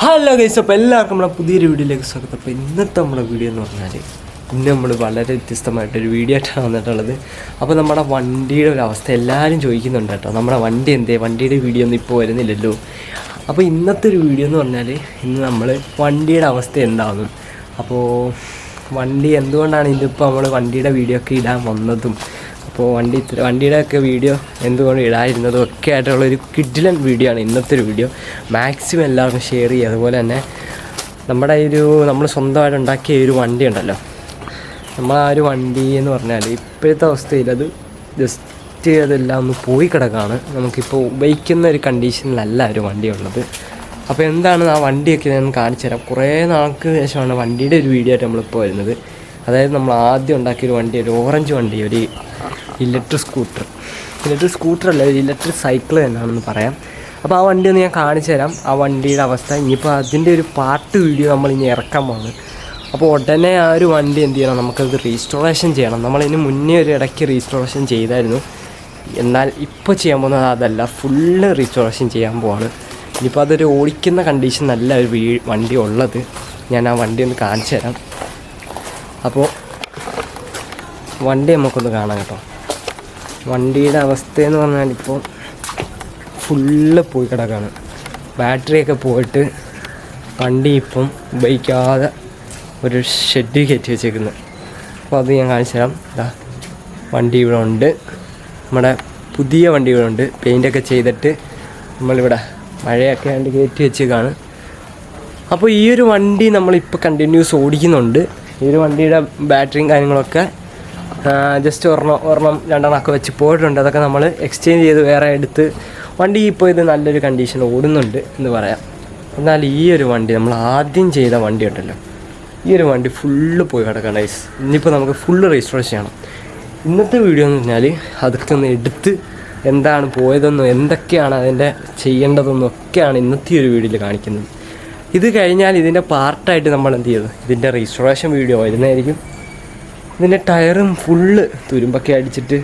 Hello guys അപ്പോൾ എല്ലാവർക്കും നമ്മളെ പുതിയൊരു വീഡിയോയിലേക്ക് സ്വാഗതം. അപ്പോൾ ഇന്നത്തെ നമ്മുടെ വീഡിയോ എന്ന് പറഞ്ഞാൽ ഇന്ന് നമ്മൾ വളരെ വ്യത്യസ്തമായിട്ടൊരു വീഡിയോ ആയിട്ടാണ് വന്നിട്ടുള്ളത്. അപ്പോൾ നമ്മുടെ വണ്ടിയുടെ ഒരു അവസ്ഥ എല്ലാവരും ചോദിക്കുന്നുണ്ട് കേട്ടോ. നമ്മുടെ വണ്ടി എന്തേ? വണ്ടിയുടെ വീഡിയോ ഒന്നും ഇപ്പോൾ വരുന്നില്ലല്ലോ. അപ്പോൾ ഇന്നത്തെ ഒരു വീഡിയോ എന്ന് പറഞ്ഞാൽ ഇന്ന് നമ്മൾ വണ്ടിയുടെ അവസ്ഥ എന്താണെന്നും അപ്പോൾ വണ്ടി എന്തുകൊണ്ടാണ് ഇതിപ്പോൾ നമ്മൾ വണ്ടിയുടെ വീഡിയോ ഒക്കെ ഇടാൻ വന്നതും അപ്പോൾ വണ്ടി ഇത്ര വണ്ടിയുടെ ഒക്കെ വീഡിയോ എന്തുകൊണ്ട് ഇടാതിരുന്നതും ഒക്കെ ആയിട്ടുള്ള ഒരു കിഡിലൻ വീഡിയോ ആണ് ഇന്നത്തെ ഒരു വീഡിയോ മാക്സിമം എല്ലാവർക്കും ഷെയർ ചെയ്യുക. അതുപോലെ തന്നെ നമ്മുടെ ഒരു നമ്മൾ സ്വന്തമായിട്ട് ഉണ്ടാക്കിയ ഒരു വണ്ടി ഉണ്ടല്ലോ. നമ്മൾ ആ ഒരു വണ്ടി എന്ന് പറഞ്ഞാൽ ഇപ്പോഴത്തെ അവസ്ഥയിൽ അത് ജസ്റ്റ് അതെല്ലാം ഒന്ന് പോയി കിടക്കാണ്. നമുക്കിപ്പോൾ ഉപയോഗിക്കുന്ന ഒരു കണ്ടീഷനിലല്ല ഒരു വണ്ടി ഉള്ളത്. അപ്പോൾ എന്താണ് ആ വണ്ടിയൊക്കെ ഞാൻ കാണിച്ചു തരാം. കുറേ നാൾക്ക് ശേഷമാണ് വണ്ടിയുടെ ഒരു വീഡിയോ ആയിട്ട് നമ്മളിപ്പോൾ വരുന്നത്. അതായത് നമ്മൾ ആദ്യം ഉണ്ടാക്കിയൊരു വണ്ടി ഒരു ഓറഞ്ച് വണ്ടി ഒരു ഇലക്ട്രിക് സ്കൂട്ടർ. ഇലക്ട്രിക് സ്കൂട്ടർ അല്ല ഇലക്ട്രിക് സൈക്കിൾ എന്നാണെന്ന് പറയാം. അപ്പോൾ ആ വണ്ടി ഒന്ന് ഞാൻ കാണിച്ചു തരാം. ആ വണ്ടിയുടെ അവസ്ഥ. ഇനിയിപ്പോൾ അതിന്റെ ഒരു പാർട്ട് വീഡിയോ നമ്മൾ ഇനി ഇറക്കാൻ പോകുന്നത് അപ്പോൾ ഉടനെ ആ ഒരു വണ്ടി എന്ത് ചെയ്യണം? നമുക്കത് റീസ്റ്റോറേഷൻ ചെയ്യണം. നമ്മളതിന് മുന്നേ ഒരു ഇടയ്ക്ക് റീസ്റ്റോറേഷൻ ചെയ്തായിരുന്നു. എന്നാൽ ഇപ്പോൾ ചെയ്യാൻ പോകുന്നത് അതല്ല. ഫുള്ള് റീസ്റ്റോറേഷൻ ചെയ്യാൻ പോവാണ്. ഇനിയിപ്പോൾ അതൊരു ഓടിക്കുന്ന കണ്ടീഷൻ നല്ല ഒരു വീ വണ്ടി ഉള്ളത്. ഞാൻ ആ വണ്ടി ഒന്ന് കാണിച്ചു തരാം. അപ്പോൾ വണ്ടി നമുക്കൊന്ന് കാണാം കേട്ടോ. വണ്ടിയുടെ അവസ്ഥ എന്ന് പറഞ്ഞാൽ ഇപ്പോൾ ഫുള്ള് പോയി കിടക്കാണ്. ബാറ്ററിയൊക്കെ പോയിട്ട് വണ്ടി ഇപ്പം ഉപയോഗിക്കാതെ ഒരു ഷെഡ് കയറ്റി വെച്ചേക്കുന്നത് അപ്പോൾ അത് ഞാൻ കാണിച്ചു തരാം. വണ്ടി ഇവിടെ ഉണ്ട്. നമ്മുടെ പുതിയ വണ്ടി ഇവിടെ ഉണ്ട്. പെയിന്റൊക്കെ ചെയ്തിട്ട് നമ്മളിവിടെ മഴയൊക്കെ ആണ്ട് കയറ്റി വെച്ചേക്കാണ്. അപ്പോൾ ഈ ഒരു വണ്ടി നമ്മളിപ്പോൾ കണ്ടിന്യൂസ് ഓടിക്കുന്നുണ്ട്. ഈ ഒരു വണ്ടിയുടെ ബാറ്ററിയും കാര്യങ്ങളൊക്കെ ജസ്റ്റ് ഒരെണ്ണം ഒരെണ്ണം രണ്ടെണ്ണമൊക്കെ വെച്ച് പോയിട്ടുണ്ട്. അതൊക്കെ നമ്മൾ എക്സ്ചേഞ്ച് ചെയ്ത് വേറെ എടുത്ത് വണ്ടി ഇപ്പോൾ ഇത് നല്ലൊരു കണ്ടീഷൻ ഓടുന്നുണ്ട് എന്ന് പറയാം. എന്നാൽ ഈ ഒരു വണ്ടി നമ്മൾ ആദ്യം ചെയ്ത വണ്ടി ഉണ്ടല്ലോ. ഈ ഒരു വണ്ടി ഫുള്ള് പോയി കിടക്കണം ഐസ് ഇനിയിപ്പോൾ നമുക്ക് ഫുള്ള് രജിസ്റ്റർ ചെയ്യണം. ഇന്നത്തെ വീഡിയോ എന്ന് പറഞ്ഞാൽ അതൊക്കെ ഒന്ന് എടുത്ത് എന്താണ് പോയതെന്നും എന്തൊക്കെയാണ് അതിന്റെ ചെയ്യേണ്ടതെന്നും ഒക്കെയാണ് ഇന്നത്തെ ഒരു വീഡിയോയിൽ കാണിക്കുന്നത്. ഇത് കഴിഞ്ഞാൽ ഇതിന്റെ പാർട്ടായിട്ട് നമ്മൾ എന്ത് ചെയ്തു ഇതിന്റെ രജിസ്ട്രേഷൻ വീഡിയോ വരുന്നതായിരിക്കും. ഇതിന്റെ ടയറും ഫുള്ള് തുരുമ്പൊക്കെ അടിച്ചിട്ട്.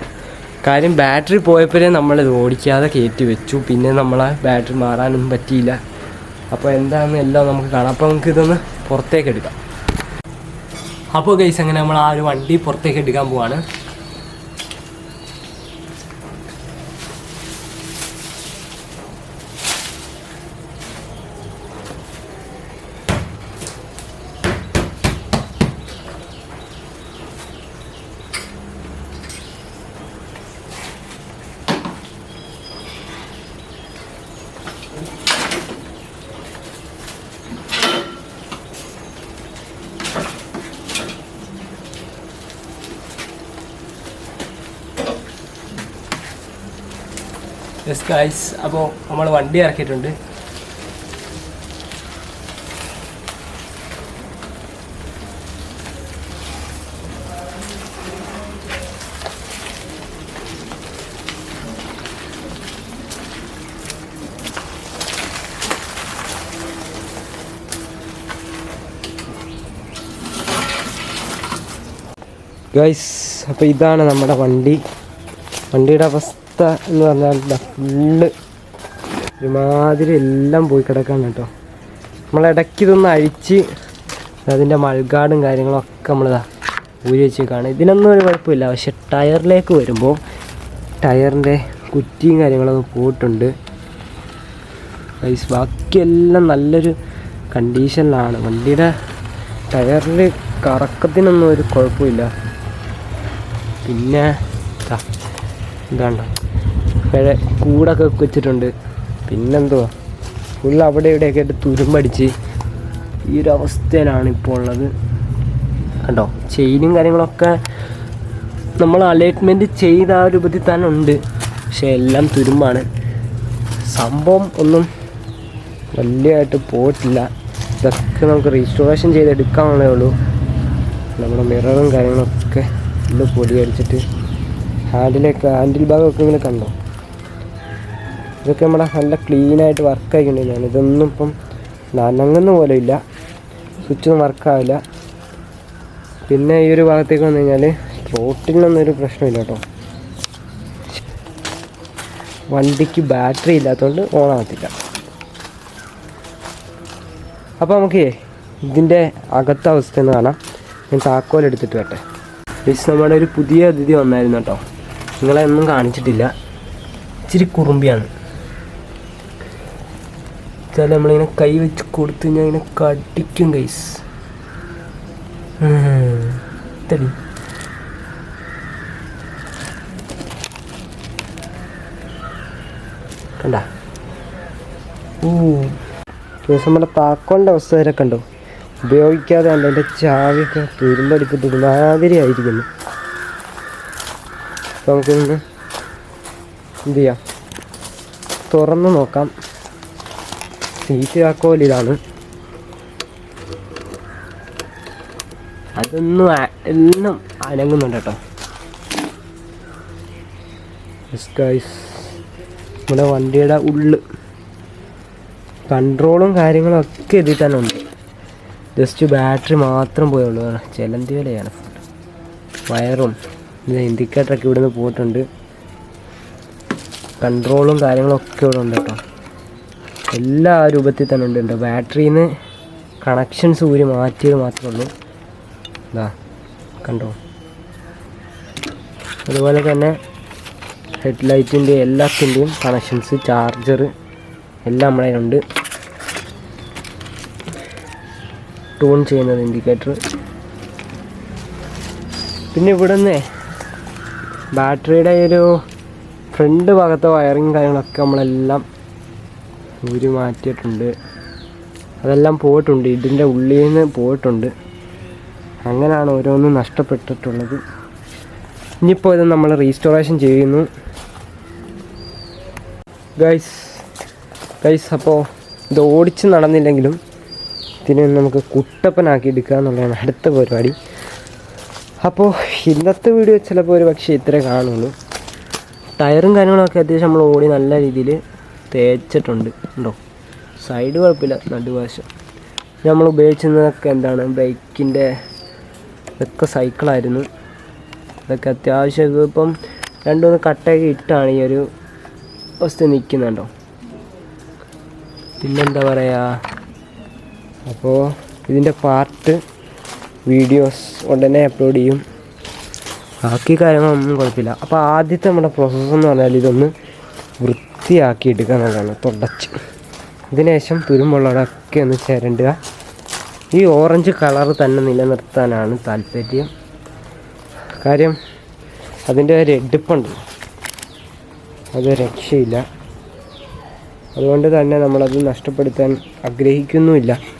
കാര്യം ബാറ്ററി പോയപ്പോഴേ നമ്മളിത് ഓടിക്കാതെ കയറ്റി വെച്ചു. പിന്നെ നമ്മളെ ബാറ്ററി മാറാനൊന്നും പറ്റിയില്ല. അപ്പോൾ എന്താണെന്ന് എല്ലാം നമുക്ക് കാണാം. അപ്പോൾ നമുക്ക് ഇതൊന്ന് പുറത്തേക്ക് എടുക്കാം. അപ്പോൾ ഗൈസ് അങ്ങനെ നമ്മൾ ആ ഒരു വണ്ടി പുറത്തേക്ക് എടുക്കാൻ പോവാണ്. യെസ് ഗായ്സ് അപ്പോൾ നമ്മൾ വണ്ടി ഇറക്കിയിട്ടുണ്ട്. ഗൈസ് അപ്പോൾ ഇതാണ് നമ്മുടെ വണ്ടി. വണ്ടിയുടെ അവസ്ഥ എന്ന് പറഞ്ഞാൽ ഫുള്ള് ഒരുമാതിരി എല്ലാം പോയി കിടക്കാണ് കേട്ടോ. നമ്മൾ ഇടയ്ക്ക് ഇതൊന്ന് അഴിച്ച് അതിന്റെ മൾഗാടും കാര്യങ്ങളും ഒക്കെ നമ്മളിതാ ഊരി വെച്ചേക്കാണ്. ഇതിനൊന്നും ഒരു കുഴപ്പമില്ല. പക്ഷെ ടയറിലേക്ക് വരുമ്പോൾ ടയറിന്റെ കുറ്റിയും കാര്യങ്ങളൊന്നും പോയിട്ടുണ്ട്. ഗൈസ് ബാക്കിയെല്ലാം നല്ലൊരു കണ്ടീഷനിലാണ് വണ്ടിയുടെ ടയറിൽ കറക്കത്തിനൊന്നും ഒരു കുഴപ്പമില്ല. പിന്നെ ഇതാണ്ട. പഴയ കൂടൊക്കെ വെച്ചിട്ടുണ്ട്. പിന്നെന്തുവാ? ഫുൾ അവിടെ ഇവിടെയൊക്കെ ആയിട്ട് തുരുമ്പടിച്ച് ഈ ഒരു അവസ്ഥയിലാണ് ഇപ്പോൾ ഉള്ളത്. കണ്ടോ? ചെയിനും കാര്യങ്ങളൊക്കെ നമ്മൾ അലേറ്റ്മെന്റ് ചെയ്ത ആ രൂപത്തിൽ തന്നെ ഉണ്ട്. പക്ഷേ എല്ലാം തുരുമ്പാണ്. സംഭവം ഒന്നും വലിയതായിട്ട് പോയിട്ടില്ല. ഇതൊക്കെ നമുക്ക് റീസ്റ്റോറേഷൻ ചെയ്തെടുക്കാവുന്നേ ഉള്ളൂ. നമ്മുടെ മിററും കാര്യങ്ങളൊക്കെ ഫുള്ള് പൊടി അടിച്ചിട്ട് ഹാൻഡിലൊക്കെ ഹാൻഡിൽ ഭാഗമൊക്കെ ഇങ്ങനെ കണ്ടോ? ഇതൊക്കെ നമ്മുടെ നല്ല ക്ലീനായിട്ട് വർക്ക് ആയിക്കൊണ്ടിരുന്നതാണ് ഇതൊന്നും ഇപ്പം നനങ്ങുന്ന പോലെ ഇല്ല. സ്വിച്ച് സ്വിച്ചൊന്നും വർക്കാവില്ല പിന്നെ ഈ ഒരു ഭാഗത്തേക്ക് വന്നു കഴിഞ്ഞാൽ ത്രോട്ടിനൊന്നും ഒരു പ്രശ്നമില്ല കേട്ടോ. വണ്ടിക്ക് ബാറ്ററി ഇല്ലാത്തതുകൊണ്ട് ഓൺ ആകത്തില്ല അപ്പോൾ നമുക്ക് ഇതിന്റെ അകത്ത അവസ്ഥ എന്ന് കാണാം. ഞാൻ താക്കോൽ എടുത്തിട്ട് വരട്ടെ. മിസ് നമ്മുടെ ഒരു പുതിയ അതിഥി വന്നായിരുന്നു കേട്ടോ. നിങ്ങളെ ഒന്നും കാണിച്ചിട്ടില്ല. ഇച്ചിരി കുറുമ്പിയാണ്. വെച്ചാൽ നമ്മളിങ്ങനെ കൈ വെച്ച് കൊടുത്തു കഴിഞ്ഞാൽ ഇങ്ങനെ കടിക്കും കൈസ് തടി കണ്ട? ഓ കേസ് നമ്മുടെ താക്കോളിന്റെ അവസ്ഥ വരെ കണ്ടോ? ഉപയോഗിക്കാതെ അല്ല എന്റെ ചാവിയൊക്കെ തുരുമ്പടിച്ചിട്ട് ഒരുമാതിരി ആയിരിക്കുന്നു നമുക്കൊന്ന് എന്ത് ചെയ്യാം? തുറന്ന് നോക്കാം. സീറ്റ് താക്കോൽ ഇതാണ് അതൊന്നും എല്ലാം അനങ്ങുന്നുണ്ട് കേട്ടോ. നമ്മുടെ വണ്ടിയുടെ ഉള്ള്. കൺട്രോളും കാര്യങ്ങളും ഒക്കെ ഇതിൽ തന്നെ ഉണ്ട്. ജസ്റ്റ് ബാറ്ററി മാത്രം പോയുള്ളൂ. ചെലന്തി വിലയാണ് വയറും ഇൻഡിക്കേറ്ററൊക്കെ ഇവിടുന്ന് പോയിട്ടുണ്ട്. കൺട്രോളും കാര്യങ്ങളും ഒക്കെ ഇവിടെ ഉണ്ട് കേട്ടോ. എല്ലാ രൂപത്തിൽ തന്നെ ഉണ്ട് കേട്ടോ. ബാറ്ററിയിൽ നിന്ന് കണക്ഷൻസ് ഊരി മാറ്റിയത് മാത്രമേ ഉള്ളൂ. ഇതാ കണ്ടോ? അതുപോലെ തന്നെ ഹെഡ്ലൈറ്റിന്റെ എല്ലാത്തിന്റെയും കണക്ഷൻസ് ചാർജർ എല്ലാം നമ്മളെ ഉണ്ട് ടൂൺ ചെയ്യുന്നത് ഇൻഡിക്കേറ്റർ പിന്നെ ഇവിടുന്ന് ബാറ്ററിയുടെ ഒരു ഫ്രണ്ട് ഭാഗത്തെ വയറിങ് കാര്യങ്ങളൊക്കെ നമ്മളെല്ലാം ഊരി മാറ്റിയിട്ടുണ്ട്. അതെല്ലാം പോയിട്ടുണ്ട്. ഇതിന്റെ ഉള്ളിൽ നിന്ന് പോയിട്ടുണ്ട്. അങ്ങനെയാണ് ഓരോന്നും നഷ്ടപ്പെട്ടിട്ടുള്ളത്. ഇനിയിപ്പോൾ ഇത് നമ്മൾ റീസ്റ്റോറേഷൻ ചെയ്യുന്നു. ഗൈസ് ഗൈസ് അപ്പോൾ ഇത് ഓടിച്ച് നടന്നില്ലെങ്കിലും ഇതിനെ നമുക്ക് കുട്ടപ്പനാക്കി എടുക്കുക എന്നുള്ളതാണ് അടുത്ത പരിപാടി. അപ്പോൾ ഇന്നത്തെ വീഡിയോ ചിലപ്പോൾ ഒരു പക്ഷേ ഇത്രേ കാണുള്ളൂ. ടയറും കാര്യങ്ങളൊക്കെ അത്യാവശ്യം നമ്മൾ ഓടി നല്ല രീതിയിൽ തേച്ചിട്ടുണ്ട്. ഉണ്ടോ? സൈഡ് കുഴപ്പമില്ല നടുവശം നമ്മൾ ഉപയോഗിച്ചിരുന്നതൊക്കെ എന്താണ്? ബൈക്കിന്റെ ഇതൊക്കെ സൈക്കിളായിരുന്നു ഇതൊക്കെ അത്യാവശ്യം ഇതിപ്പം രണ്ടുമൂന്ന് കട്ടയൊക്കെ ഇട്ടാണ് ഈ ഒരു അവസ്ഥ നിൽക്കുന്നുണ്ടോ? പിന്നെന്താ പറയുക അപ്പോൾ ഇതിന്റെ പാർട്ട് വീഡിയോസ് ഉടനെ അപ്ലോഡ് ചെയ്യും. ബാക്കി കാര്യങ്ങളൊന്നും കുഴപ്പമില്ല. അപ്പോൾ ആദ്യത്തെ നമ്മുടെ പ്രോസസ്സ് എന്ന് പറഞ്ഞാൽ ഇതൊന്ന് വൃത്തിയാക്കി എടുക്കുക എന്നുള്ളതാണ്. തുടച്ച്. ഇതിനുശേഷം തുരുമ്പുള്ളതൊക്കെ ഒന്ന് ചിരണ്ടുക. ഈ ഓറഞ്ച് കളർ തന്നെ നിലനിർത്താനാണ് താല്പര്യം. കാര്യം അതിന്റെ ഒരു എടുപ്പുണ്ട്. അത് രക്ഷയില്ല. അതുകൊണ്ട് തന്നെ നമ്മളത് നഷ്ടപ്പെടുത്താൻ ആഗ്രഹിക്കുന്നുമില്ല.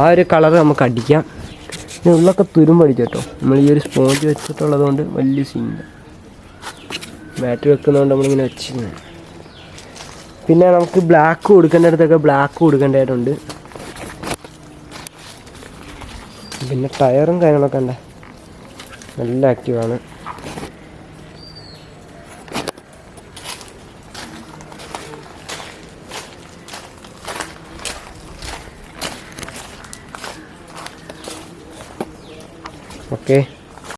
ആ ഒരു കളർ നമുക്ക് അടിക്കാം. പിന്നെ ഉള്ളൊക്കെ തുരുമ്പടിച്ചു കേട്ടോ. നമ്മൾ ഈ ഒരു സ്പോഞ്ച് വെച്ചിട്ടുള്ളത് കൊണ്ട് വലിയ സീനില്ല ബാറ്ററി വെക്കുന്നതുകൊണ്ട് നമ്മളിങ്ങനെ വെച്ചിരുന്നു. പിന്നെ നമുക്ക് ബ്ലാക്ക് കൊടുക്കേണ്ട അടുത്തൊക്കെ ബ്ലാക്ക് കൊടുക്കേണ്ടതായിട്ടുണ്ട്. പിന്നെ ടയറും കാര്യങ്ങളൊക്കെ ഉണ്ട് നല്ല ആക്റ്റീവാണ് okay